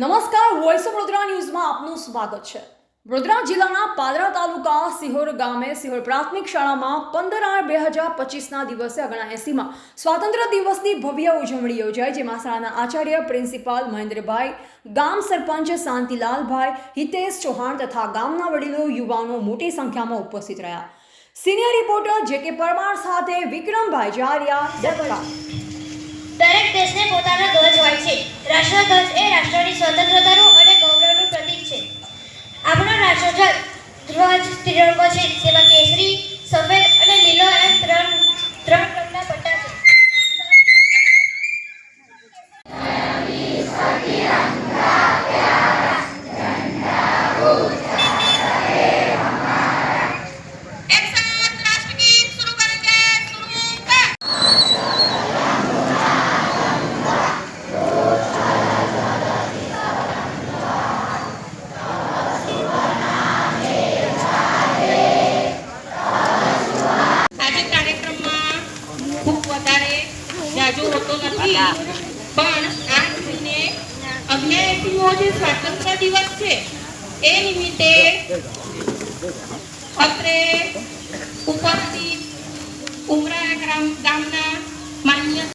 નમસ્કાર voice of Vadodara ન્યૂઝમાં આપનું સ્વાગત છે. વડોદરા જિલ્લાના પાદરા તાલુકા સિહોર ગામે સિહોર પ્રાથમિક શાળામાં પંદર આઠ બે હજાર પચીસના દિવસે અગણા એસીમાં સ્વાતંત્ર્ય દિવસની ભવ્ય ઉજવણી યોજાઈ, જેમાં શાળાના આચાર્ય, પ્રિન્સિપાલ મહેન્દ્રભાઈ, ગામ સરપંચ શાંતિલાલભાઈ, હિતેશ ચૌહાણ તથા ગામના વડીલો, યુવાનો મોટી સંખ્યામાં ઉપસ્થિત રહ્યા. સિનિયર રિપોર્ટર જે કે પરમાર સાથે વિક્રમભાઈ જારિયા દરેક દેશને પોતાનો ધ્વજ હોય છે. રાષ્ટ્રધ્વજ એ રાષ્ટ્રની સ્વતંત્રતાનું અને ગૌરવનું પ્રતીક છે આપણો રાષ્ટ્રધ્વજ ધ્વજ ત્રિરંગો છે જેમાં કેસરી સફેદ અને લીલો એમ ત્રણ ત્રણ રંગના પટ્ટા છે વધારે જાજુ હોતો નથી. પણ આ જૂને અગ્નેયસીમો જે સ્વાતંત્ર્ય દિવસ છે, એ નિમિત્તે અત્રે ઉપસ્થિત ઉમરા ગ્રામ ગામના માન્ય